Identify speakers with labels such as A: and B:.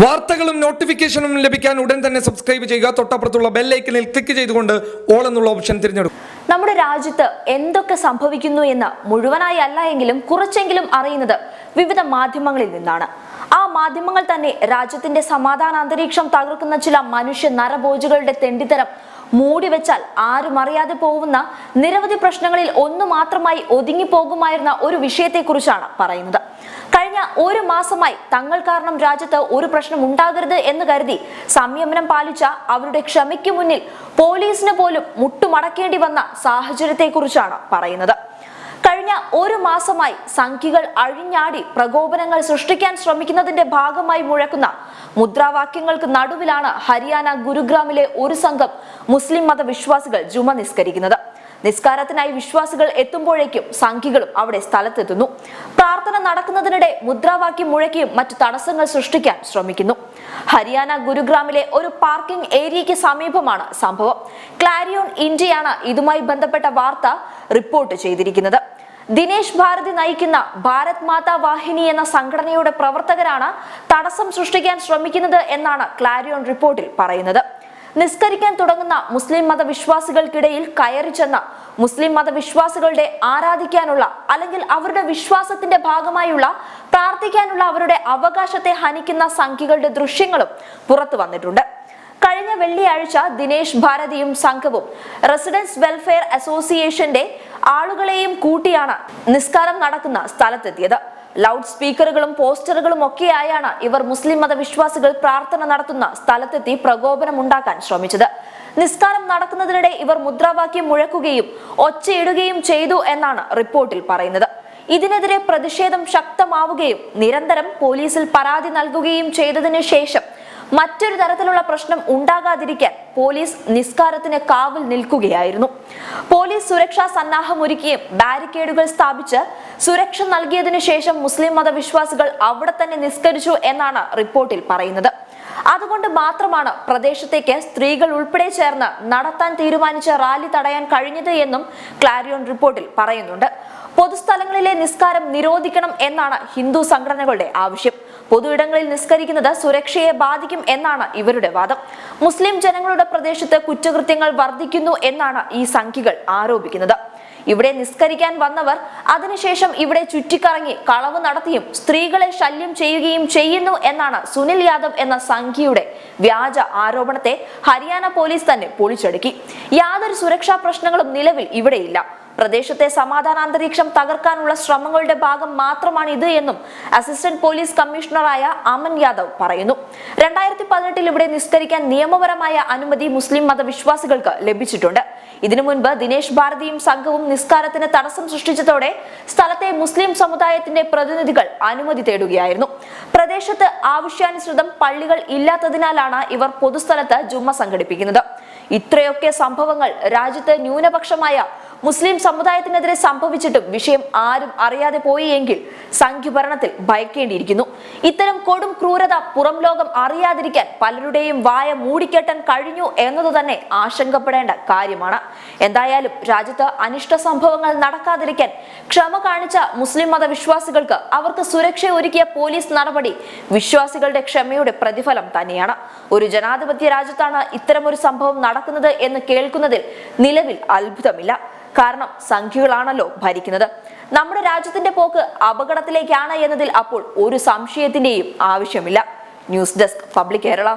A: വാർത്തകളും നോട്ടിഫിക്കേഷനും ലഭിക്കാൻ ഉടൻ തന്നെ സബ്സ്ക്രൈബ് ചെയ്യുക. തൊട്ടപ്പുറത്തുള്ള ബെല്ലൈക്കനിൽ ക്ലിക്ക് ചെയ്തുകൊണ്ട് ഓൾ എന്നുള്ള ഓപ്ഷൻ തിരഞ്ഞെടുക്കും.
B: നമ്മുടെ രാജ്യത്ത് എന്തൊക്കെ സംഭവിക്കുന്നു എന്ന് മുഴുവനായി അല്ല എങ്കിലും കുറച്ചെങ്കിലും അറിയുന്നത് വിവിധ മാധ്യമങ്ങളിൽ നിന്നാണ്. ആ മാധ്യമങ്ങൾ തന്നെ രാജ്യത്തിന്റെ സമാധാന അന്തരീക്ഷം തകർക്കുന്ന ചില മനുഷ്യ നരഭോജികളുടെ തെണ്ടിത്തരം മൂടിവെച്ചാൽ ആരും അറിയാതെ പോകുന്ന നിരവധി പ്രശ്നങ്ങളിൽ ഒന്നു മാത്രമായി ഒതുങ്ങി ഒതുങ്ങിപ്പോകുമായിരുന്ന ഒരു വിഷയത്തെക്കുറിച്ചാണ് പറയുന്നത്. ഒരു മാസമായി തങ്ങൾ കാരണം രാജ്യത്ത് ഒരു പ്രശ്നം ഉണ്ടാകരുത് എന്ന് കരുതി സംയമനം പാലിച്ച അവരുടെ ക്ഷമയ്ക്ക് മുന്നിൽ പോലീസിന് പോലും മുട്ടുമടക്കേണ്ടി വന്ന സാഹചര്യത്തെക്കുറിച്ചാണ് പറയുന്നത്. കഴിഞ്ഞ ഒരു മാസമായി സംഖ്യകൾ അഴിഞ്ഞാടി പ്രകോപനങ്ങൾ സൃഷ്ടിക്കാൻ ശ്രമിക്കുന്നതിന്റെ ഭാഗമായി മുഴക്കുന്ന മുദ്രാവാക്യങ്ങൾക്ക് നടുവിലാണ് ഹരിയാന ഗുരുഗ്രാമിലെ ഒരു സംഘം മുസ്ലിം മതവിശ്വാസികൾ ജുമ നിസ്കരിക്കുന്നത്. നിസ്കാരത്തിനായി വിശ്വാസികൾ എത്തുമ്പോഴേക്കും സംഖ്യകളും അവിടെ സ്ഥലത്തെത്തുന്നു. പ്രാർത്ഥന നടക്കുന്നതിനിടെ മുദ്രാവാക്യം മുഴക്കിയും മറ്റു തടസ്സങ്ങൾ സൃഷ്ടിക്കാൻ ശ്രമിക്കുന്നു. ഹരിയാന ഗുരുഗ്രാമിലെ ഒരു പാർക്കിംഗ് ഏരിയയ്ക്ക് സമീപമാണ് സംഭവം. ക്ലാരിയോൺ ഇന്ത്യയാണ് ഇതുമായി ബന്ധപ്പെട്ട വാർത്ത റിപ്പോർട്ട് ചെയ്തിരിക്കുന്നത്. ദിനേശ് ഭാരതി നയിക്കുന്ന ഭാരത് മാതാ വാഹിനി എന്ന സംഘടനയുടെ പ്രവർത്തകരാണ് തടസ്സം സൃഷ്ടിക്കാൻ ശ്രമിക്കുന്നത് എന്നാണ് ക്ലാരിയോൺ റിപ്പോർട്ടിൽ പറയുന്നത്. നിസ്കരിക്കാൻ തുടങ്ങുന്ന മുസ്ലിം മതവിശ്വാസികൾക്കിടയിൽ കയറി ചെന്ന മുസ്ലിം മതവിശ്വാസികളുടെ ആരാധിക്കാനുള്ള അല്ലെങ്കിൽ അവരുടെ വിശ്വാസത്തിന്റെ ഭാഗമായുള്ള പ്രാർത്ഥിക്കാനുള്ള അവരുടെ അവകാശത്തെ ഹനിക്കുന്ന സംഖ്യകളുടെ ദൃശ്യങ്ങളും പുറത്തു വന്നിട്ടുണ്ട്. കഴിഞ്ഞ വെള്ളിയാഴ്ച ദിനേശ് ഭാരതിയും സംഘവും റെസിഡൻസ് വെൽഫെയർ അസോസിയേഷന്റെ ആളുകളെയും കൂട്ടിയാണ് നിസ്കാരം നടക്കുന്ന സ്ഥലത്തെത്തിയത്. ലൗഡ് സ്പീക്കറുകളും പോസ്റ്ററുകളും ഒക്കെയായാണ് ഇവർ മുസ്ലിം മതവിശ്വാസികൾ പ്രാർത്ഥന നടത്തുന്ന സ്ഥലത്തെത്തി പ്രകോപനം ഉണ്ടാക്കാൻ ശ്രമിച്ചത്. നിസ്കാരം നടക്കുന്നതിനിടെ ഇവർ മുദ്രാവാക്യം മുഴക്കുകയും ഒച്ചയിടുകയും ചെയ്തു എന്നാണ് റിപ്പോർട്ടിൽ പറയുന്നത്. ഇതിനെതിരെ പ്രതിഷേധം ശക്തമാവുകയും നിരന്തരം പോലീസിൽ പരാതി നൽകുകയും ചെയ്തതിനു ശേഷം മറ്റൊരു തരത്തിലുള്ള പ്രശ്നം ഉണ്ടാകാതിരിക്കാൻ പോലീസ് നിസ്കാരത്തിന് കാവൽ നിൽക്കുകയായിരുന്നു. പോലീസ് സുരക്ഷാ സന്നാഹം ഒരുക്കിയും ബാരിക്കേഡുകൾ സ്ഥാപിച്ച് സുരക്ഷ നൽകിയതിനു ശേഷം മുസ്ലിം മതവിശ്വാസികൾ അവിടെ തന്നെ നിസ്കരിച്ചു എന്നാണ് റിപ്പോർട്ടിൽ പറയുന്നത്. അതുകൊണ്ട് മാത്രമാണ് പ്രദേശത്തേക്ക് സ്ത്രീകൾ ഉൾപ്പെടെ ചേർന്ന് നടത്താൻ തീരുമാനിച്ച റാലി തടയാൻ കഴിഞ്ഞത് എന്നും ക്ലാരിയോൺ റിപ്പോർട്ടിൽ പറയുന്നുണ്ട്. പൊതുസ്ഥലങ്ങളിലെ നിസ്കാരം നിരോധിക്കണം എന്നാണ് ഹിന്ദു സംഘടനകളുടെ ആവശ്യം. പൊതുയിടങ്ങളിൽ നിസ്കരിക്കുന്നത് സുരക്ഷയെ ബാധിക്കും എന്നാണ് ഇവരുടെ വാദം. മുസ്ലിം ജനങ്ങളുടെ പ്രദേശത്ത് കുറ്റകൃത്യങ്ങൾ വർദ്ധിക്കുന്നു എന്നാണ് ഈ സംഖ്യകൾ ആരോപിക്കുന്നത്. ഇവിടെ നിസ്കരിക്കാൻ വന്നവർ അതിനുശേഷം ഇവിടെ ചുറ്റിക്കറങ്ങി കളവ് നടത്തിയും സ്ത്രീകളെ ശല്യം ചെയ്യുകയും ചെയ്യുന്നു എന്നാണ് സുനിൽ യാദവ് എന്ന സംഖ്യയുടെ വ്യാജ ആരോപണത്തെ ഹരിയാന പോലീസ് തന്നെ പൊളിച്ചടുക്കി. യാതൊരു സുരക്ഷാ പ്രശ്നങ്ങളും നിലവിൽ ഇവിടെയില്ല. പ്രദേശത്തെ സമാധാന അന്തരീക്ഷം തകർക്കാനുള്ള ശ്രമങ്ങളുടെ ഭാഗം മാത്രമാണ് ഇത് എന്നും അസിസ്റ്റന്റ് പോലീസ് കമ്മീഷണറായ അമൻ യാദവ് പറയുന്നു. രണ്ടായിരത്തി പതിനെട്ടിൽ ഇവിടെ നിസ്കരിക്കാൻ നിയമപരമായ അനുമതി മുസ്ലിം മതവിശ്വാസികൾക്ക് ലഭിച്ചിട്ടുണ്ട്. ഇതിനു മുൻപ് ദിനേശ് ഭാരതിയും സംഘവും നിസ്കാരത്തിന് തടസ്സം സൃഷ്ടിച്ചതോടെ സ്ഥലത്തെ മുസ്ലിം സമുദായത്തിന്റെ പ്രതിനിധികൾ അനുമതി തേടുകയായിരുന്നു. പ്രദേശത്ത് ആവശ്യാനുസൃതം പള്ളികൾ ഇല്ലാത്തതിനാലാണ് ഇവർ പൊതുസ്ഥലത്ത് ജുമ്മ സംഘടിപ്പിക്കുന്നത്. ഇത്രയൊക്കെ സംഭവങ്ങൾ രാജ്യത്ത് ന്യൂനപക്ഷമായ മുസ്ലിം സമുദായത്തിനെതിരെ സംഭവിച്ചിട്ടും വിഷയം ആരും അറിയാതെ പോയി എങ്കിൽ സംഘ്യഭരണത്തിൽ ഭയക്കേണ്ടിയിരിക്കുന്നു. ഇത്തരം കൊടും ക്രൂരത പുറം ലോകം അറിയാതിരിക്കാൻ പലരുടെയും വായ മൂടിക്കെട്ടാൻ കഴിഞ്ഞു എന്നത് തന്നെ ആശങ്കപ്പെടേണ്ട കാര്യമാണ്. എന്തായാലും രാജ്യത്ത് അനിഷ്ട സംഭവങ്ങൾ നടക്കാതിരിക്കാൻ ക്ഷമ കാണിച്ച മുസ്ലിം മതവിശ്വാസികൾക്ക് അവർക്ക് സുരക്ഷ ഒരുക്കിയ പോലീസ് നടപടി വിശ്വാസികളുടെ ക്ഷമയുടെ പ്രതിഫലം തന്നെയാണ്. ഒരു ജനാധിപത്യ രാജ്യത്താണ് ഇത്തരമൊരു സംഭവം നടക്കുന്നത് എന്ന് കേൾക്കുന്നതിൽ നിലവിൽ അത്ഭുതമില്ല. കാരണം സംഖ്യകളാണല്ലോ ഭരിക്കുന്നത്. നമ്മുടെ രാജ്യത്തിന്റെ പോക്ക് അപകടത്തിലേക്കാണ് എന്നതിൽ അപ്പോൾ ഒരു സംശയത്തിന്റെയും ആവശ്യമില്ല. News desk public Kerala.